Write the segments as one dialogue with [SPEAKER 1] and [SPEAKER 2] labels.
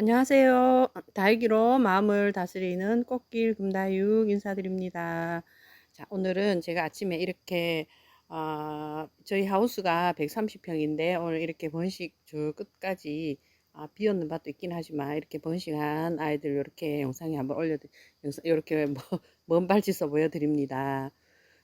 [SPEAKER 1] 안녕하세요. 다육이로 마음을 다스리는 꽃길 금다육 인사드립니다. 자, 오늘은 제가 아침에 이렇게 어, 저희 하우스가 130평인데 오늘 이렇게 번식 저 끝까지 아, 비었는 밭도 있긴 하지만 이렇게 번식한 아이들 이렇게 영상에 한번 올려 영상 이렇게 뭐, 먼 발치서 보여드립니다.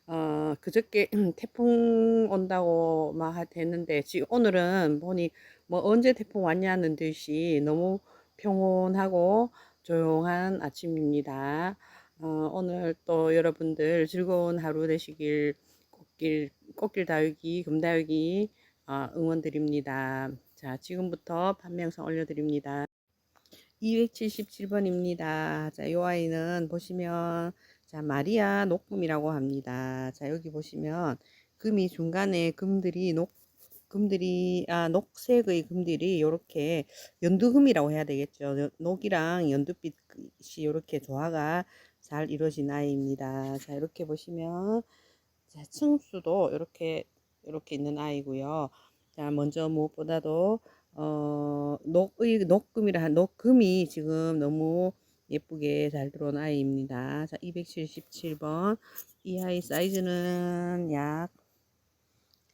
[SPEAKER 1] 어, 그저께 태풍 온다고 막 했는데 지금 오늘은 보니 뭐 언제 태풍 왔냐는 듯이 너무 평온하고 조용한 아침입니다. 어, 오늘 또 여러분들 즐거운 하루 되시길 꽃길, 꽃길 다육이, 금다육이 어, 응원드립니다. 자, 지금부터 영상 올려드립니다. 277번입니다. 자, 요 아이는 보시면 자, 마리아 녹금이라고 합니다. 자, 여기 보시면 금이 중간에 금들이 녹 금들이 아 녹색의 금들이 이렇게 연두금이라고 해야 되겠죠. 녹이랑 연두빛이 이렇게 조화가 잘 이루어진 아이입니다. 자 이렇게 보시면 자 층수도 이렇게 이렇게 있는 아이고요. 자 먼저 무엇보다도 어 녹의 녹금이라 한 녹금이 지금 너무 예쁘게 잘 들어온 아이입니다. 자 277번 이 아이 사이즈는 약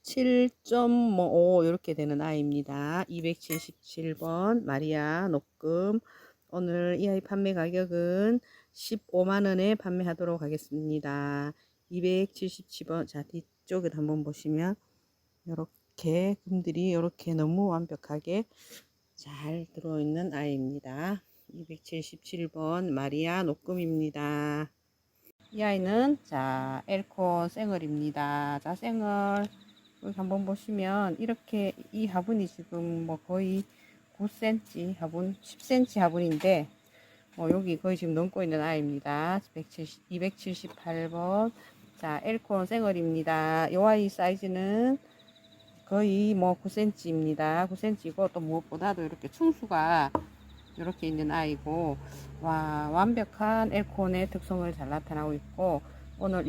[SPEAKER 1] 7.5 이렇게 되는 아이입니다. 277번 마리아 녹금 오늘 이 아이 판매 가격은 15만원에 판매하도록 하겠습니다. 277번 자 뒤쪽에 한번 보시면 이렇게 금들이 이렇게 너무 완벽하게 잘 들어있는 아이입니다. 277번 마리아 녹금입니다. 이 아이는 자 엘코 생얼입니다. 자 여기 한번 보시면 이렇게 이 화분이 지금 뭐 거의 9cm 화분 10cm 화분인데 뭐 여기 거의 지금 넘고 있는 아이입니다. 170, 278번. 자 엘콘 생얼입니다. 이 아이 사이즈는 거의 뭐 9cm입니다. 9cm이고 또 무엇보다도 이렇게 충수가 이렇게 있는 아이고 와 완벽한 엘콘의 특성을 잘 나타나고 있고 오늘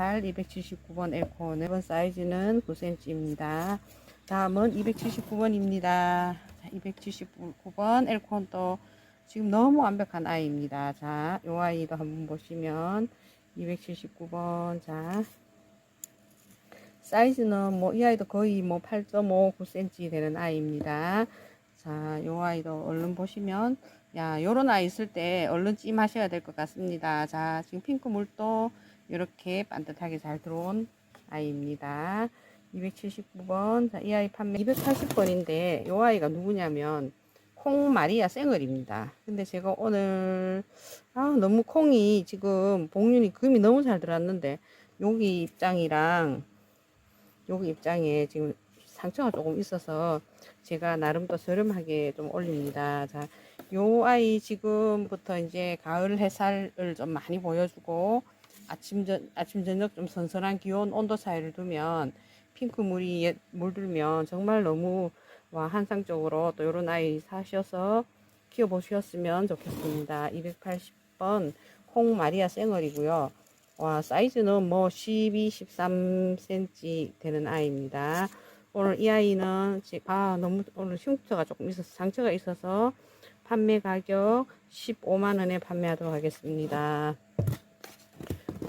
[SPEAKER 1] 278, 279번 엘코는 이번 사이즈는 9cm입니다. 다음은 279번입니다. 279번 엘콘 또 지금 너무 완벽한 아이입니다. 자, 요 아이도 한번 보시면 279번 자 사이즈는 뭐 이 아이도 거의 뭐 8.5, 9cm 되는 아이입니다. 자, 요 아이도 얼른 보시면 야, 요런 아이 있을 때 얼른 찜하셔야 될 것 같습니다. 자, 지금 핑크 물도 이렇게 반듯하게 잘 들어온 아이입니다. 279번. 자, 이 아이 판매 280번인데 요 아이가 누구냐면 콩 마리아 생얼입니다. 근데 제가 오늘 아, 너무 콩이 지금 복륜이 금이 너무 잘 들어왔는데 여기 입장이랑 여기 입장에 지금 상처가 조금 있어서 제가 나름 또 저렴하게 좀 올립니다. 자, 요 아이 지금부터 이제 가을 햇살을 좀 많이 보여주고 아침 전 아침 저녁 좀 선선한 기온 온도 차이를 두면 핑크 물이 물들면 정말 너무 와 한상적으로 또 요런 아이 사셔서 키워 보셨으면 좋겠습니다. 280번 콩 마리아 생얼이고요. 와 사이즈는 뭐 12, 13cm 되는 아이입니다. 오늘 이 아이는 아 너무 오늘 흉터가 조금 있어서 상처가 있어서 판매 가격 15만원에 판매하도록 하겠습니다.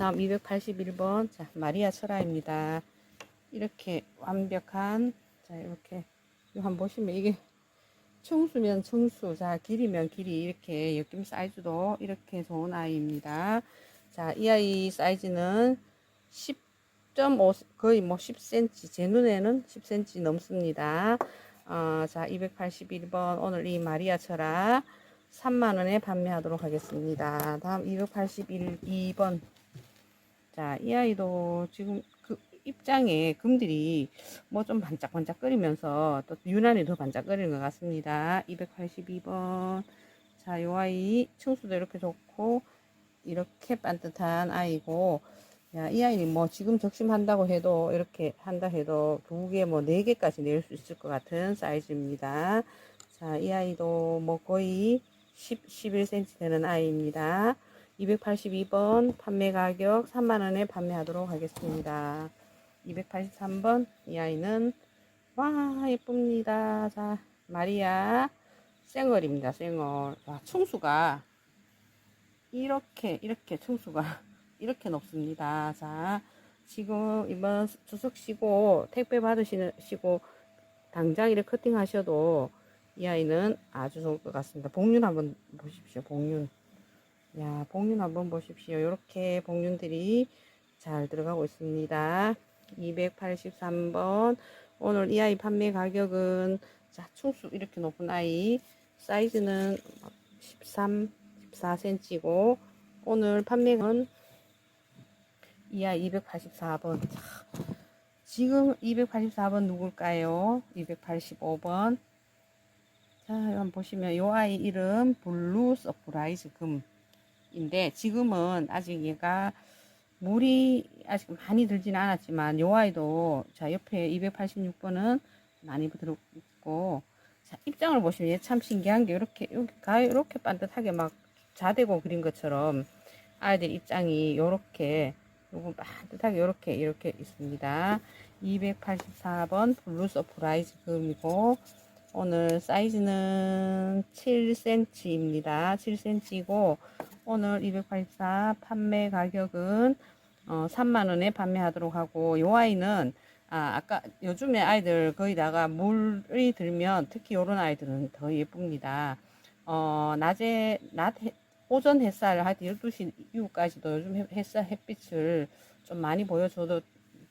[SPEAKER 1] 다음 281번 자 마리아 철아입니다. 이렇게 완벽한 자 이렇게 한번 보시면 이게 청수면 청수 자 길이면 길이 이렇게 옆김 사이즈도 이렇게 좋은 아이입니다. 자 이 아이 사이즈는 10.5 거의 뭐 10cm 제 눈에는 10cm 넘습니다. 어, 자, 281번 오늘 이 마리아 철아 3만원에 판매하도록 하겠습니다. 다음 281번 자, 이 아이도 지금 그 입장에 금들이 뭐 좀 반짝반짝거리면서 또 유난히 더 반짝거리는 것 같습니다. 282번 자, 요 아이 층수도 이렇게 좋고 이렇게 반듯한 아이고 야, 이 아이는 뭐 지금 적심한다고 해도 이렇게 한다 해도 두 개 뭐 네 개까지 낼 수 있을 것 같은 사이즈입니다. 자, 이 아이도 뭐 거의 10, 11cm 되는 아이입니다. 282번 판매 가격 3만원에 판매하도록 하겠습니다. 283번 이 아이는 와 예쁩니다. 자 마리아 생얼입니다. 생얼. 와, 충수가 이렇게 이렇게 충수가 이렇게 높습니다. 자, 지금 이번 추석 쉬고 택배 받으시고 당장 이렇게 커팅하셔도 이 아이는 아주 좋을 것 같습니다. 복륜 한번 보십시오. 복륜. 야, 복륜 한번 보십시오. 이렇게 복륜들이 잘 들어가고 있습니다. 283번. 오늘 이 아이 판매 가격은 자, 충수 이렇게 높은 아이 사이즈는 13, 14cm고 오늘 판매는 이 아이 284번. 자, 지금 284번 누굴까요? 285번. 자, 한번 보시면 요 아이 이름 블루 서프라이즈 금 인데 지금은 아직 얘가 물이 아직 많이 들지는 않았지만 요 아이도 자 옆에 286번은 많이 들었고 자 입장을 보시면 얘 참 신기한 게 이렇게 여기가 이렇게 반듯하게 막 자대고 그린 것처럼 아이들 입장이 요렇게 요거 반듯하게 요렇게 이렇게 있습니다. 284번 블루 서프라이즈 금이고 오늘 사이즈는 7cm입니다. 7cm이고 오늘 284 판매 가격은 어, 3만원에 판매하도록 하고 요 아이는 아, 아까 요즘에 아이들 거의 다가 물이 들면 특히 요런 아이들은 더 예쁩니다. 어, 낮에, 낮, 해- 오전 햇살 할때 12시 이후까지도 요즘 햇- 햇살, 햇빛을 좀 많이 보여줘도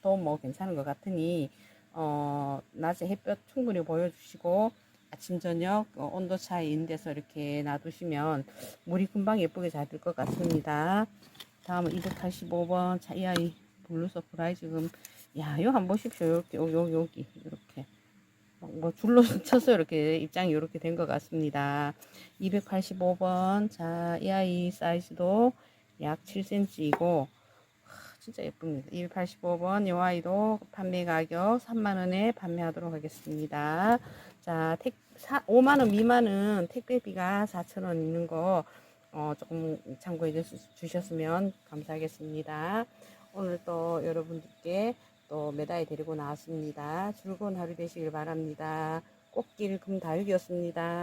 [SPEAKER 1] 또 뭐 괜찮은 것 같으니, 어, 낮에 햇볕 충분히 보여주시고, 아침, 저녁 어, 온도 차이 있는 데서 이렇게 놔두시면 물이 금방 예쁘게 잘 들 것 같습니다. 다음은 285번 자, 이 아이 블루 서프라이즈 지금 야, 이거 한번 보십시오. 이렇게 요, 요 여기 이렇게 뭐 줄로 쳐서 이렇게 입장이 이렇게 된 것 같습니다. 285번 자, 이 아이 사이즈도 약 7cm이고 진짜 예쁩니다. 285번 이 아이도 판매 가격 3만원에 판매하도록 하겠습니다. 자, 택, 5만원 미만은 택배비가 4천원 있는 거 어, 조금 참고해 주- 주셨으면 감사하겠습니다. 오늘 또 여러분들께 또 메다에 데리고 나왔습니다. 즐거운 하루 되시길 바랍니다. 꽃길 금다육이었습니다.